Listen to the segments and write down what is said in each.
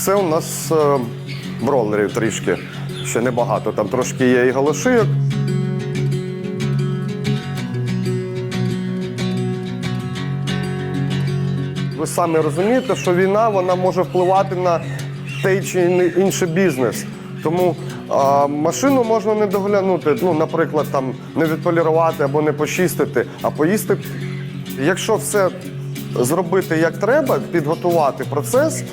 Це у нас е, бройлерів трішки. Ще небагато. Там трошки є і галашийок. Ви самі розумієте, що війна вона може впливати на той чи інший бізнес. Тому а, машину можна не доглянути, ну, наприклад, там не відполірувати або не почистити, а поїсти. Якщо все зробити як треба, підготувати процес,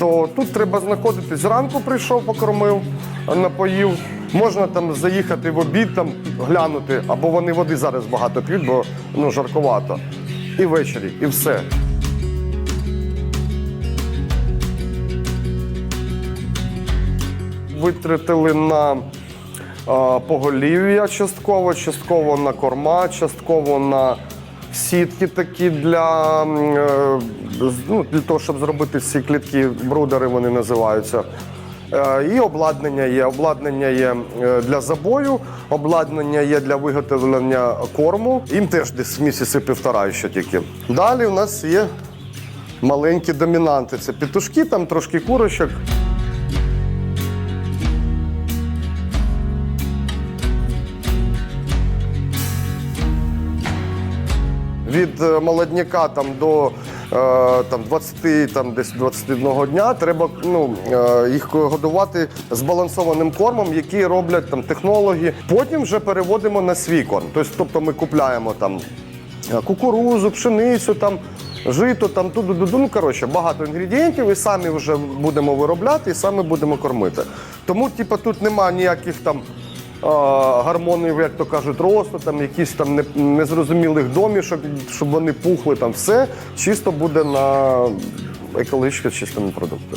то тут треба знаходитись. Зранку прийшов, покормив, напоїв. Можна там заїхати в обід, там глянути, або вони води зараз багато п'ють, бо ну, жаркувато. І ввечері, і все. Витратили на а, поголів'я частково, частково на корма, частково на сітки такі для, е, ну, для того, щоб зробити ці клітки, брудери вони називаються. Е, І обладнання є. Обладнання є е, для забою, обладнання є для виготовлення корму. Їм теж десь місяці півтора ще тільки. Далі у нас є маленькі домінанти. Це петушки, там трошки курочок. Від е, молодняка там до е, там 20, там десь 21 дня треба ну, е, їх годувати збалансованим кормом, який роблять там технологи. Потім вже переводимо на свій корм. Тобто, тобто ми купляємо там кукурузу, пшеницю, там. Жито, там туди дуду ну коротше, багато інгредієнтів, і самі вже будемо виробляти, і самі будемо кормити. Тому, типу, тут немає ніяких там а, гормонів, як то кажуть, росту, там якісь там незрозумілих домішок, щоб вони пухли, там все чисто буде на екологічно чистому продукті.